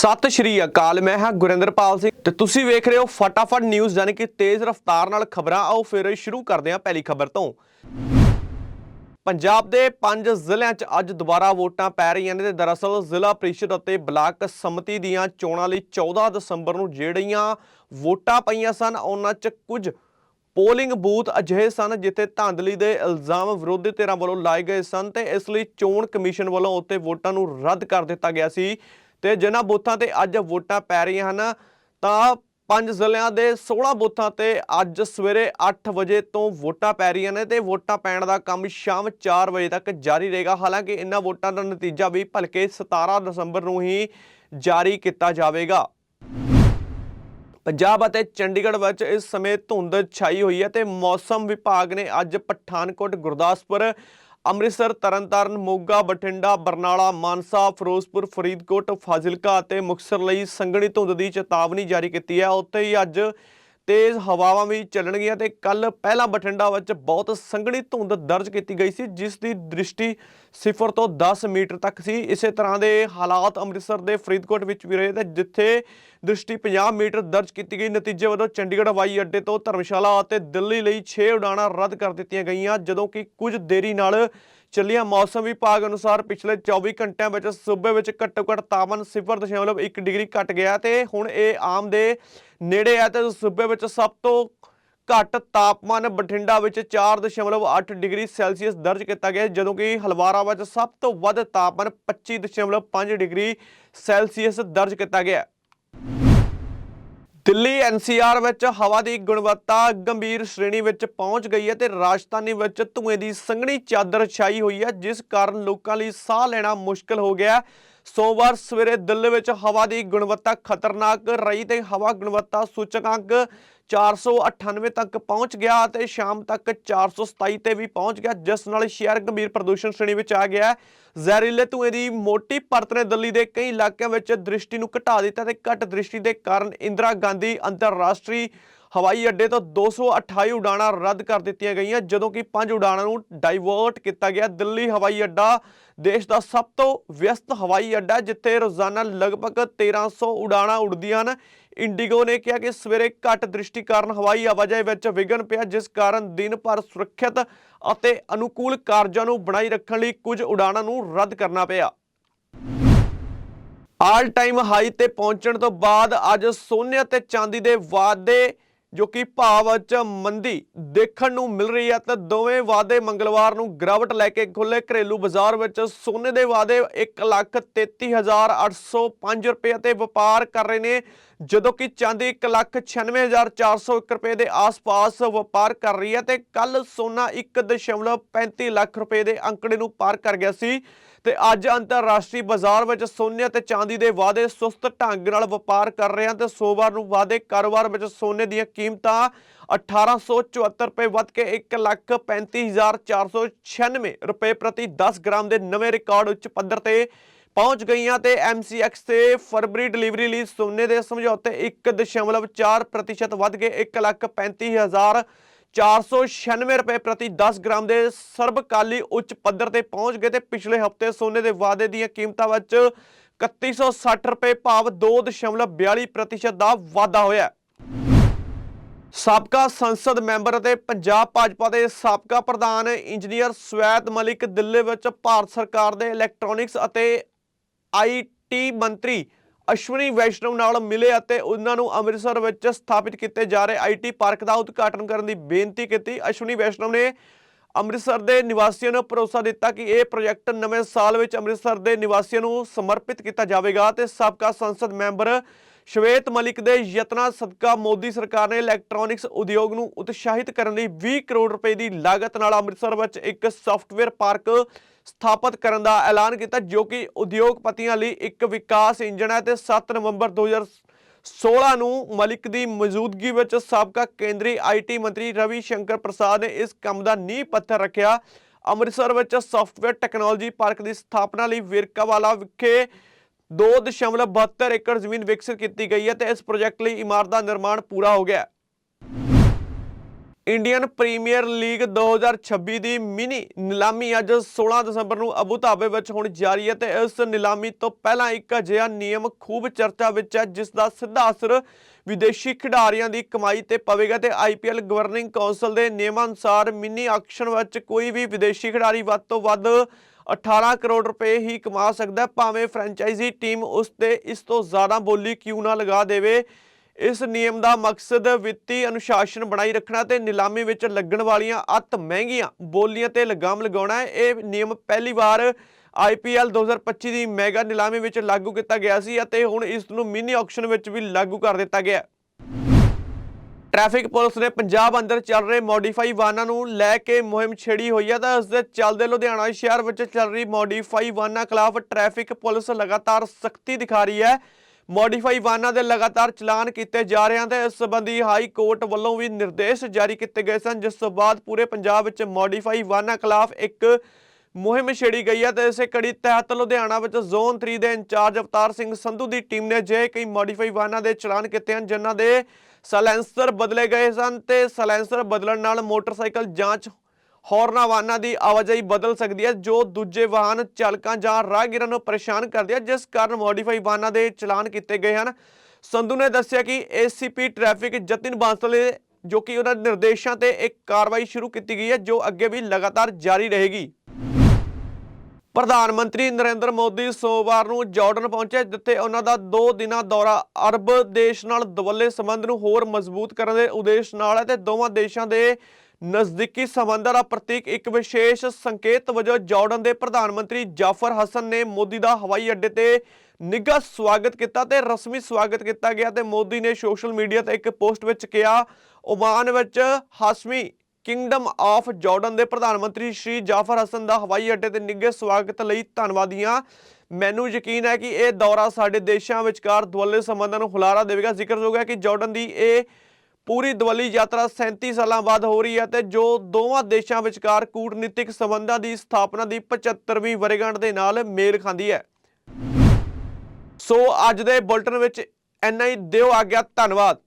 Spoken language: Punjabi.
ਸਤਿ ਸ਼੍ਰੀ ਅਕਾਲ, ਮੈਂ ਹਾਂ ਗੁਰਿੰਦਰਪਾਲ ਸਿੰਘ ਤੇ ਤੁਸੀਂ ਵੇਖ ਰਹੇ ਹੋ ਫਟਾਫਟ ਨਿਊਜ਼ ਯਾਨੀ ਕਿ ਤੇਜ਼ ਰਫ਼ਤਾਰ ਨਾਲ ਖਬਰਾਂ। ਆਓ ਫਿਰ ਸ਼ੁਰੂ ਕਰਦੇ ਹਾਂ ਪਹਿਲੀ ਖਬਰ ਤੋਂ। ਪੰਜਾਬ ਦੇ ਪੰਜ ਜ਼ਿਲ੍ਹਿਆਂ 'ਚ ਅੱਜ ਦੁਬਾਰਾ ਵੋਟਾਂ ਪੈ ਰਹੀਆਂ ਨੇ ਤੇ ਦਰਅਸਲ ਜ਼ਿਲ੍ਹਾ ਪ੍ਰੀਸ਼ਦ ਅਤੇ ਬਲਾਕ ਸਮਿਤੀ ਦੀਆਂ ਚੋਣਾਂ ਲਈ 14 ਦਸੰਬਰ ਨੂੰ ਜਿਹੜੀਆਂ ਵੋਟਾਂ ਪਈਆਂ ਸਨ, ਉਹਨਾਂ 'ਚ ਕੁਝ ਪੋਲਿੰਗ ਬੂਥ ਅਜਿਹੇ ਸਨ ਜਿੱਥੇ ਧਾਂਦਲੀ ਦੇ ਇਲਜ਼ਾਮ ਵਿਰੋਧੀ ਧਿਰਾਂ ਵੱਲੋਂ ਲਾਏ ਗਏ ਸਨ ਤੇ ਇਸ ਲਈ ਚੋਣ ਕਮਿਸ਼ਨ ਵੱਲੋਂ ਉੱਤੇ ਵੋਟਾਂ ਨੂੰ ਰੱਦ ਕਰ ਦਿੱਤਾ ਗਿਆ ਸੀ। ਤੇ ਜਿਨ੍ਹਾਂ ਬੂਥਾਂ ਤੇ ਅੱਜ ਵੋਟਾਂ ਪੈ ਰਹੀਆਂ ਹਨ, ਤਾਂ ਪੰਜ ਜ਼ਿਲ੍ਹਿਆਂ ਦੇ 16 ਬੂਥਾਂ ਤੇ ਅੱਜ ਸਵੇਰੇ 8 ਵਜੇ ਤੋਂ ਵੋਟਾਂ ਪੈ ਰਹੀਆਂ ਨੇ ਤੇ ਵੋਟਾਂ ਪੈਣ ਦਾ ਕੰਮ ਸ਼ਾਮ 4 ਵਜੇ ਤੱਕ ਜਾਰੀ ਰਹੇਗਾ। ਹਾਲਾਂਕਿ ਇਹਨਾਂ ਵੋਟਾਂ ਦਾ ਨਤੀਜਾ ਵੀ ਭਲਕੇ 17 ਦਸੰਬਰ ਨੂੰ ਹੀ ਜਾਰੀ ਕੀਤਾ ਜਾਵੇਗਾ। ਪੰਜਾਬ ਅਤੇ ਚੰਡੀਗੜ੍ਹ ਵਿੱਚ ਇਸ ਸਮੇਂ ਧੁੰਦ ਛਾਈ ਹੋਈ ਹੈ ਤੇ ਮੌਸਮ ਵਿਭਾਗ ਨੇ ਅੱਜ ਪਠਾਨਕੋਟ, ਗੁਰਦਾਸਪੁਰ ਅੰਮ੍ਰਿਤਸਰ, ਤਰਨਤਾਰਨ, ਮੋਗਾ, ਬਠਿੰਡਾ, ਬਰਨਾਲਾ, ਮਾਨਸਾ, ਫਿਰੋਜ਼ਪੁਰ, ਫਰੀਦਕੋਟ, ਫਾਜ਼ਿਲਕਾ ਅਤੇ ਮੁਕਤਸਰ ਲਈ ਸੰਘਣੀ ਧੁੰਦ ਦੀ ਚੇਤਾਵਨੀ ਜਾਰੀ ਕੀਤੀ ਹੈ। ਉੱਥੇ ਹੀ ਅੱਜ ਤੇਜ਼ ਹਵਾਵਾਂ ਵੀ ਚੱਲਣਗੀਆਂ ਤੇ ਕੱਲ ਪਹਿਲਾਂ ਬਠਿੰਡਾ ਵਿੱਚ ਬਹੁਤ ਸੰਘਣੀ ਧੁੰਦ ਦਰਜ ਕੀਤੀ ਗਈ ਸੀ, ਜਿਸ ਦੀ ਦ੍ਰਿਸ਼ਟੀ 0 ਤੋਂ 10 ਮੀਟਰ ਤੱਕ ਸੀ। ਇਸੇ ਤਰ੍ਹਾਂ ਦੇ ਹਾਲਾਤ ਅੰਮ੍ਰਿਤਸਰ ਦੇ ਫਰੀਦਕੋਟ ਵਿੱਚ ਵੀ ਰਹੇ ਤੇ ਜਿੱਥੇ ਦ੍ਰਿਸ਼ਟੀ 50 ਮੀਟਰ ਦਰਜ ਕੀਤੀ ਗਈ। ਨਤੀਜੇ ਵਜੋਂ ਚੰਡੀਗੜ੍ਹ, ਹਵਾਈ ਅੱਡੇ ਤੋਂ ਧਰਮਸ਼ਾਲਾ ਅਤੇ ਦਿੱਲੀ ਲਈ 6 ਉਡਾਣਾਂ ਰੱਦ ਕਰ ਦਿੱਤੀਆਂ ਗਈਆਂ, ਜਦੋਂ ਕਿ ਕੁਝ ਦੇਰੀ ਨਾਲ ਚੱਲੀਆਂ ਮੌਸਮ ਵਿਭਾਗ ਅਨੁਸਾਰ ਪਿਛਲੇ 24 ਘੰਟਿਆਂ ਵਿੱਚ ਸੂਬੇ ਵਿੱਚ ਘੱਟੋ-ਘੱਟ ਤਾਪਮਾਨ 0.1 ਡਿਗਰੀ ਘਟ ਗਿਆ ਤੇ ਹੁਣ ਇਹ ਆਮ ਦੇ ਨੇੜੇ ਹੈ ਤੇ ਸੂਬੇ ਵਿੱਚ ਸਭ ਤੋਂ ਘੱਟ ਤਾਪਮਾਨ ਬਠਿੰਡਾ ਵਿੱਚ 4.8 ਡਿਗਰੀ ਸੈਲਸੀਅਸ ਦਰਜ ਕੀਤਾ ਗਿਆ, ਜਦੋਂ ਕਿ ਹਲਵਾਰਾ ਵਿੱਚ ਸਭ ਤੋਂ ਵੱਧ ਤਾਪਮਾਨ 25.5 ਡਿਗਰੀ ਸੈਲਸੀਅਸ ਦਰਜ ਕੀਤਾ ਗਿਆ। ਦਿੱਲੀ ਐਨਸੀਆਰ ਵਿੱਚ ਹਵਾ ਦੀ ਗੁਣਵੱਤਾ ਗੰਭੀਰ ਸ਼੍ਰੇਣੀ ਵਿੱਚ ਪਹੁੰਚ ਗਈ ਹੈ ਤੇ ਰਾਜਧਾਨੀ ਵਿੱਚ ਧੂਏ ਦੀ ਸੰਘਣੀ ਚਾਦਰ ਛਾਈ ਹੋਈ ਹੈ, ਜਿਸ ਕਾਰਨ ਲੋਕਾਂ ਲਈ ਸਾਹ ਲੈਣਾ ਮੁਸ਼ਕਲ ਹੋ ਗਿਆ ਹੈ। ਸੋਮਵਾਰ ਸਵੇਰੇ ਦਿੱਲੀ ਵਿੱਚ ਹਵਾ ਦੀ ਗੁਣਵੱਤਾ ਖਤਰਨਾਕ ਰਹੀ ਤੇ ਹਵਾ ਗੁਣਵੱਤਾ ਸੂਚਕਾਂਕ 498 ਤੱਕ ਪਹੁੰਚ ਗਿਆ ਅਤੇ ਸ਼ਾਮ ਤੱਕ 427 ਤੇ ਵੀ ਪਹੁੰਚ ਗਿਆ, ਜਿਸ ਨਾਲ ਸ਼ਹਿਰ ਗੰਭੀਰ ਪ੍ਰਦੂਸ਼ਣ ਸ਼੍ਰੇਣੀ ਵਿੱਚ ਆ ਗਿਆ ਜ਼ਹਿਰੀਲੇ ਧੂਏ ਦੀ ਮੋਟੀ ਪਰਤ ਨੇ ਦਿੱਲੀ ਦੇ ਕਈ ਇਲਾਕਿਆਂ ਵਿੱਚ ਦ੍ਰਿਸ਼ਟੀ ਨੂੰ ਘਟਾ ਦਿੱਤਾ ਤੇ ਘੱਟ ਦ੍ਰਿਸ਼ਟੀ ਦੇ ਕਾਰਨ ਇੰਦਰਾ ਗਾਂਧੀ ਅੰਤਰਰਾਸ਼ਟਰੀ ਹਵਾਈ ਅੱਡੇ ਤੋਂ 228 ਉਡਾਣਾਂ ਰੱਦ ਕਰ ਦਿੱਤੀਆਂ ਗਈਆਂ, ਜਦੋਂ ਕਿ 5 ਉਡਾਣਾਂ ਨੂੰ ਡਾਈਵਰਟ ਕੀਤਾ ਗਿਆ। ਦਿੱਲੀ ਹਵਾਈ ਅੱਡਾ ਦੇਸ਼ ਦਾ ਸਭ ਤੋਂ ਵਿਅਸਤ ਹਵਾਈ ਅੱਡਾ ਜਿੱਥੇ ਰੋਜ਼ਾਨਾ ਲਗਭਗ 1300 ਉਡਾਣਾਂ ਉੱਡਦੀਆਂ ਹਨ। ਇੰਡੀਗੋ ਨੇ ਕਿਹਾ ਕਿ ਸਵੇਰੇ ਘੱਟ ਦ੍ਰਿਸ਼ਟੀ ਕਾਰਨ ਹਵਾਈ ਆਵਾਜਾਈ ਵਿੱਚ ਵਿਘਨ ਪਿਆ, ਜਿਸ ਕਾਰਨ ਦਿਨ ਭਰ ਸੁਰੱਖਿਅਤ ਅਤੇ ਅਨੁਕੂਲ ਕਾਰਜਾਂ ਨੂੰ ਬਣਾਈ ਰੱਖਣ ਲਈ ਕੁਝ ਉਡਾਣਾਂ ਨੂੰ ਰੱਦ ਕਰਨਾ ਪਿਆ। ਆਲ ਟਾਈਮ ਹਾਈ ਤੇ ਪਹੁੰਚਣ ਤੋਂ ਬਾਅਦ ਅੱਜ ਸੋਨੇ ਅਤੇ ਚਾਂਦੀ ਦੇ ਵਾਅਦੇ ਜੋ ਕਿ ਭਾਵ ਵਿੱਚ ਮੰਦੀ ਦੇਖਣ ਨੂੰ ਮਿਲ ਰਹੀ ਹੈ, ਤਾਂ ਦੋਵੇਂ ਵਾਅਦੇ ਮੰਗਲਵਾਰ ਨੂੰ ਗਿਰਾਵਟ ਲੈ ਕੇ ਖੁੱਲੇ ਘਰੇਲੂ ਬਾਜ਼ਾਰ ਵਿੱਚ ਸੋਨੇ ਦੇ ਵਾਅਦੇ 133805 ਰੁਪਏ ਤੇ ਵਪਾਰ ਕਰ ਰਹੇ ਨੇ, ਜਦੋਂ ਕਿ ਚਾਂਦੀ 196401 ਰੁਪਏ ਦੇ ਆਸ-ਪਾਸ ਵਪਾਰ ਕਰ ਰਹੀ ਹੈ ਤੇ ਕੱਲ ਸੋਨਾ 1.35 ਲੱਖ ਰੁਪਏ ਦੇ ਅੰਕੜੇ ਨੂੰ ਪਾਰ ਕਰ ਗਿਆ ਸੀ। ਤੇ ਅੱਜ ਅੰਤਰਰਾਸ਼ਟਰੀ ਬਾਜ਼ਾਰ ਵਿੱਚ ਸੋਨੇ ਅਤੇ ਚਾਂਦੀ ਦੇ ਵਾਅਦੇ ਸੁਸਤ ਢੰਗ ਨਾਲ ਵਪਾਰ ਕਰ ਰਹੇ ਹਨ ਤੇ ਸੋਮਵਾਰ ਨੂੰ ਵਾਅਦੇ ਕਾਰੋਬਾਰ ਵਿੱਚ ਸੋਨੇ ਦੀਆਂ ਕੀਮਤਾਂ 1874 ਰੁਪਏ ਵੱਧ ਕੇ 135496 ਰੁਪਏ ਪ੍ਰਤੀ 10 ਗ੍ਰਾਮ ਦੇ ਨਵੇਂ ਰਿਕਾਰਡ ਉੱਚ ਪੱਧਰ ਤੇ ਪਹੁੰਚ ਗਈਆਂ ਤੇ MCX ਤੇ ਫਰਵਰੀ ਡਿਲੀਵਰੀ ਲਈ ਸੋਨੇ ਦੇ ਸਮਝੌਤੇ 1.4% ਵੱਧ ਕੇ 135000 496 ਰੁਪਏ ਪ੍ਰਤੀ 10 ਗ੍ਰਾਮ ਦੇ ਸਰਬਕਾਲੀ ਉੱਚ ਪੱਧਰ ਤੇ ਪਹੁੰਚ ਗਏ ਤੇ ਪਿਛਲੇ ਹਫ਼ਤੇ ਸੋਨੇ ਦੇ ਵਾਅਦੇ ਦੀਆਂ ਕੀਮਤਾਂ ਵਿੱਚ 3160 ਰੁਪਏ ਭਾਵ 2.42% ਦਾ ਵਾਧਾ ਹੋਇਆ ਸਾਬਕਾ ਸੰਸਦ ਮੈਂਬਰ ਅਤੇ ਪੰਜਾਬ ਭਾਜਪਾ ਦੇ ਸਾਬਕਾ ਪ੍ਰਧਾਨ ਇੰਜੀਨੀਅਰ ਸਵੈਤ ਮਲਿਕ ਦਿੱਲੀ ਵਿੱਚ ਭਾਰਤ ਸਰਕਾਰ ਦੇ ਇਲੈਕਟ੍ਰੋਨਿਕਸ ਅਤੇ ਆਈਟੀ ਮੰਤਰੀ ਅਸ਼ਵਨੀ ਵੈਸ਼ਨਵ ਨਾਲ ਮਿਲੇ ਅਤੇ ਉਹਨਾਂ ਨੂੰ ਅੰਮ੍ਰਿਤਸਰ ਵਿੱਚ ਸਥਾਪਿਤ ਕੀਤੇ ਜਾ ਰਹੇ ਆਈਟੀ ਪਾਰਕ ਦਾ ਉਦਘਾਟਨ ਕਰਨ ਦੀ ਬੇਨਤੀ ਕੀਤੀ। ਅਸ਼ਵਨੀ ਵੈਸ਼ਨਵ ਨੇ ਅੰਮ੍ਰਿਤਸਰ ਦੇ ਨਿਵਾਸੀਆਂ ਨੂੰ ਭਰੋਸਾ ਦਿੱਤਾ ਕਿ ਇਹ ਪ੍ਰੋਜੈਕਟ ਨਵੇਂ ਸਾਲ ਵਿੱਚ ਅੰਮ੍ਰਿਤਸਰ ਦੇ ਨਿਵਾਸੀਆਂ ਨੂੰ ਸਮਰਪਿਤ ਕੀਤਾ ਜਾਵੇਗਾ ਤੇ ਸਾਬਕਾ ਸੰਸਦ ਮੈਂਬਰ ਸ਼ਵੇਤ ਮਲਿਕ ਦੇ ਯਤਨਾਂ ਸਦਕਾ ਮੋਦੀ ਸਰਕਾਰ ਨੇ ਇਲੈਕਟ੍ਰੋਨਿਕਸ ਉਦਯੋਗ ਨੂੰ ਉਤਸ਼ਾਹਿਤ ਕਰਨ ਲਈ 20 ਕਰੋੜ ਰੁਪਏ ਦੀ ਲਾਗਤ ਨਾਲ ਅੰਮ੍ਰਿਤਸਰ ਵਿੱਚ ਇੱਕ ਸੌਫਟਵੇਅਰ ਪਾਰਕ ਸਥਾਪਿਤ ਕਰਨ ਦਾ ਐਲਾਨ ਕੀਤਾ, ਜੋ ਕਿ ਉਦਯੋਗਪਤੀਆਂ ਲਈ ਇੱਕ ਵਿਕਾਸ ਇੰਜਣ ਹੈ ਤੇ 7 ਨਵੰਬਰ 2016 ਨੂੰ ਮਲਿਕ ਦੀ ਮੌਜੂਦਗੀ ਵਿੱਚ ਸਾਬਕਾ ਕੇਂਦਰੀ ਆਈਟੀ ਮੰਤਰੀ ਰਵੀ ਸ਼ੰਕਰ ਪ੍ਰਸਾਦ ਨੇ ਇਸ ਕੰਮ ਦਾ ਨੀਂਹ ਪੱਥਰ ਰੱਖਿਆ। ਅੰਮ੍ਰਿਤਸਰ ਵਿੱਚ ਸੌਫਟਵੇਅਰ ਟੈਕਨੋਲੋਜੀ ਪਾਰਕ ਦੀ ਸਥਾਪਨਾ ਲਈ ਵਿਰਕਾਵਾਲਾ ਵਿਖੇ 2.72 ਏਕੜ ਜ਼ਮੀਨ ਵਿਕਸਿਤ ਕੀਤੀ ਗਈ ਹੈ ਤੇ ਇਸ ਪ੍ਰੋਜੈਕਟ ਲਈ ਇਮਾਰਤ ਦਾ ਨਿਰਮਾਣ ਪੂਰਾ ਹੋ ਗਿਆ ਇੰਡੀਅਨ ਪ੍ਰੀਮੀਅਰ ਲੀਗ 2026 ਦੀ ਮਿਨੀ ਨਿਲਾਮੀ ਅੱਜ 16 ਦਸੰਬਰ ਨੂੰ ਅਬੂ ਧਾਬੀ ਵਿੱਚ ਜਾ ਰਹੀ ਹੈ ਤੇ ਇਸ ਨਿਲਾਮੀ ਤੋਂ ਪਹਿਲਾਂ ਇੱਕ ਅਜਿਹਾ ਨਿਯਮ ਖੂਬ ਚਰਚਾ ਵਿੱਚ ਹੈ, ਜਿਸ ਦਾ ਸਿੱਧਾ ਅਸਰ ਵਿਦੇਸ਼ੀ ਖਿਡਾਰੀਆਂ ਦੀ ਕਮਾਈ ਤੇ ਪਵੇਗਾ ਤੇ ਆਈਪੀਐਲ ਗਵਰਨਿੰਗ ਕੌਂਸਲ ਦੇ ਨਿਯਮਾਂ ਅਨੁਸਾਰ ਮਿਨੀ ਆਕਸ਼ਨ ਵਿੱਚ ਕੋਈ ਵੀ ਵਿਦੇਸ਼ੀ ਖਿਡਾਰੀ ਵੱਧ ਤੋਂ ਵੱਧ 18 ਕਰੋੜ ਰੁਪਏ ਹੀ ਕਮਾ ਸਕਦਾ ਭਾਵੇਂ ਫਰੈਂਚਾਈਜ਼ੀ ਟੀਮ ਉਸ ਤੇ ਇਸ ਤੋਂ ਜ਼ਿਆਦਾ ਬੋਲੀ ਕਿਉਂ ਨਾ ਲਗਾ ਦੇਵੇ। ਇਸ ਨਿਯਮ ਦਾ ਮਕਸਦ ਵਿੱਤੀ ਅਨੁਸ਼ਾਸਨ ਬਣਾਈ ਰੱਖਣਾ ਤੇ ਨਿਲਾਮੀ ਵਿੱਚ ਲੱਗਣ ਵਾਲੀਆਂ ਅਤ ਮਹਿੰਗੀਆਂ ਬੋਲੀਆਂ ਤੇ ਲਗਾਮ ਲਗਾਉਣਾ ਹੈ। ਇਹ ਨਿਯਮ ਪਹਿਲੀ ਵਾਰ ਆਈਪੀਐਲ 2025 ਦੀ ਮੈਗਾ ਨਿਲਾਮੀ ਵਿੱਚ ਲਾਗੂ ਕੀਤਾ ਗਿਆ ਸੀ ਅਤੇ ਹੁਣ ਇਸ ਨੂੰ ਮਿਨੀ ਆਕਸ਼ਨ ਵਿੱਚ ਵੀ ਲਾਗੂ ਕਰ ਦਿੱਤਾ ਗਿਆ ਹੈ। ਟ੍ਰੈਫਿਕ ਪੁਲਿਸ ਨੇ ਪੰਜਾਬ ਅੰਦਰ ਚੱਲ ਰਹੇ ਮੋਡੀਫਾਈ ਵਾਹਨਾਂ ਨੂੰ ਲੈ ਕੇ ਮੁਹਿੰਮ ਛੇੜੀ ਹੋਈ ਹੈ ਤਾਂ ਇਸ ਦੇ ਚੱਲਦੇ ਲੁਧਿਆਣਾ ਸ਼ਹਿਰ ਵਿੱਚ ਚੱਲ ਰਹੀ ਮੋਡੀਫਾਈ ਵਾਹਨਾਂ ਖਿਲਾਫ ਟ੍ਰੈਫਿਕ ਪੁਲਿਸ ਲਗਾਤਾਰ ਸਖਤੀ ਦਿਖਾ ਰਹੀ ਹੈ। ਮੋਡੀਫਾਈ ਵਾਹਨਾਂ ਦੇ ਲਗਾਤਾਰ ਚਲਾਨ ਕੀਤੇ ਜਾ ਰਹੇ ਹਨ ਤੇ ਇਸ ਸੰਬੰਧੀ ਹਾਈ ਕੋਰਟ ਵੱਲੋਂ ਵੀ ਨਿਰਦੇਸ਼ ਜਾਰੀ ਕੀਤੇ ਗਏ ਸਨ, ਜਿਸ ਤੋਂ ਬਾਅਦ ਪੂਰੇ ਪੰਜਾਬ ਵਿੱਚ ਮੋਡੀਫਾਈ ਵਾਹਨਾਂ ਖਿਲਾਫ ਇੱਕ ਮੁਹਿੰਮ ਛੇੜੀ ਗਈ ਹੈ ਤੇ ਇਸੇ ਕੜੀ ਤਹਿਤ ਲੁਧਿਆਣਾ ਵਿੱਚ ਜ਼ੋਨ 3 ਦੇ ਇੰਚਾਰਜ ਅਵਤਾਰ ਸਿੰਘ ਸੰਧੂ ਦੀ ਟੀਮ ਨੇ ਜੇ ਕਈ ਮੋਡੀਫਾਈ ਵਾਹਨਾਂ ਦੇ ਚਲਾਨ ਕੀਤੇ ਹਨ, ਜਿਨ੍ਹਾਂ ਦੇ ਸਲੈਂਸਰ ਬਦਲੇ ਗਏ ਸਨ ਤੇ ਸਲੈਂਸਰ ਬਦਲਣ ਨਾਲ ਮੋਟਰਸਾਈਕਲ ਜਾਂਚ ਹੋਰਨਾਂ ਵਾਹਨਾਂ ਦੀ ਆਵਾਜਾਈ ਬਦਲ ਸਕਦੀ ਹੈ, ਜੋ ਦੂਜੇ ਵਾਹਨ ਚਾਲਕਾਂ ਜਾਂ ਰਾਹਗੀਰਾਂ ਨੂੰ ਪਰੇਸ਼ਾਨ ਕਰਦੀ ਹੈ ਜਿਸ ਕਾਰਨ ਮੋਡੀਫਾਈ ਵਾਹਨਾਂ ਦੇ ਚਲਾਨ ਕੀਤੇ ਗਏ ਹਨ। ਸੰਧੂ ਨੇ ਦੱਸਿਆ ਕਿ ਏਸੀਪੀ ਟ੍ਰੈਫਿਕ ਜਤਿਨ ਬਾਂਸਲ ਜੋ ਕਿ ਉਹਨਾਂ ਨਿਰਦੇਸ਼ਾਂ ਤੇ ਇੱਕ ਕਾਰਵਾਈ ਸ਼ੁਰੂ ਕੀਤੀ ਗਈ ਹੈ, ਜੋ ਅੱਗੇ ਵੀ ਲਗਾਤਾਰ ਜਾਰੀ ਰਹੇਗੀ। ਪ੍ਰਧਾਨ ਮੰਤਰੀ ਨਰਿੰਦਰ ਮੋਦੀ ਸੋਮਵਾਰ ਨੂੰ ਜਾਰਡਨ ਪਹੁੰਚੇ, ਜਿੱਥੇ ਉਹਨਾਂ ਦਾ 2 ਦਿਨਾਂ ਦੌਰਾ ਅਰਬ ਦੇਸ਼ ਨਾਲ ਦਵੱਲੇ ਸੰਬੰਧ ਨੂੰ ਹੋਰ ਮਜ਼ਬੂਤ ਕਰਨ ਦੇ ਉਦੇਸ਼ ਨਾਲ ਹੈ ਤੇ ਦੋਵਾਂ ਦੇਸ਼ਾਂ ਦੇ ਨਜ਼ਦੀਕੀ ਸੰਬੰਧਾਂ ਦਾ ਪ੍ਰਤੀਕ ਇੱਕ ਵਿਸ਼ੇਸ਼ ਸੰਕੇਤ ਵਜੋਂ ਜਾਰਡਨ ਦੇ ਪ੍ਰਧਾਨ ਮੰਤਰੀ ਜਾਫਰ ਹਸਨ ਨੇ ਮੋਦੀ ਦਾ ਹਵਾਈ ਅੱਡੇ ਤੇ ਨਿੱਘਾ ਸਵਾਗਤ ਕੀਤਾ ਤੇ ਰਸਮੀ ਸਵਾਗਤ ਕੀਤਾ ਗਿਆ ਤੇ ਮੋਦੀ ਨੇ ਸੋਸ਼ਲ ਮੀਡੀਆ ਤੇ ਇੱਕ ਪੋਸਟ ਵਿੱਚ ਕਿਹਾ, ਓਮਾਨ ਵਿੱਚ ਹਾਸ਼ਮੀ ਕਿੰਗਡਮ ਆਫ ਜਾਰਡਨ ਦੇ ਪ੍ਰਧਾਨ ਮੰਤਰੀ ਸ਼੍ਰੀ ਜਾਫਰ ਹਸਨ ਦਾ ਹਵਾਈ ਅੱਡੇ ਤੇ ਨਿੱਘੇ ਸਵਾਗਤ ਲਈ ਧੰਨਵਾਦੀਆਂ ਮੈਨੂੰ ਯਕੀਨ ਹੈ ਕਿ ਇਹ ਦੌਰਾ ਸਾਡੇ ਦੇਸ਼ਾਂ ਵਿਚਕਾਰ ਦੁਵੱਲੇ ਸੰਬੰਧਾਂ ਨੂੰ ਹੁਲਾਰਾ ਦੇਵੇਗਾ। ਜ਼ਿਕਰਯੋਗ ਹੈ ਕਿ ਜਾਰਡਨ ਦੀ ਇਹ ਪੂਰੀ ਦਵੱਲੀ ਯਾਤਰਾ 37 ਸਾਲਾਂ ਬਾਅਦ ਹੋ ਰਹੀ ਹੈ ਤੇ ਜੋ ਦੋਵਾਂ ਦੇਸ਼ਾਂ ਵਿਚਕਾਰ ਕੂਟਨੀਤਿਕ ਸੰਬੰਧਾਂ ਦੀ ਸਥਾਪਨਾ ਦੀ 75ਵੀਂ ਵਰ੍ਹੇਗੰਢ ਦੇ ਨਾਲ ਮੇਲ ਖਾਂਦੀ ਹੈ। ਸੋ ਅੱਜ ਦੇ ਬੁਲਟਨ ਵਿੱਚ ਇੰਨਾ ਹੀ। ਦਿਓ ਆ ਗਿਆ ਧੰਨਵਾਦ।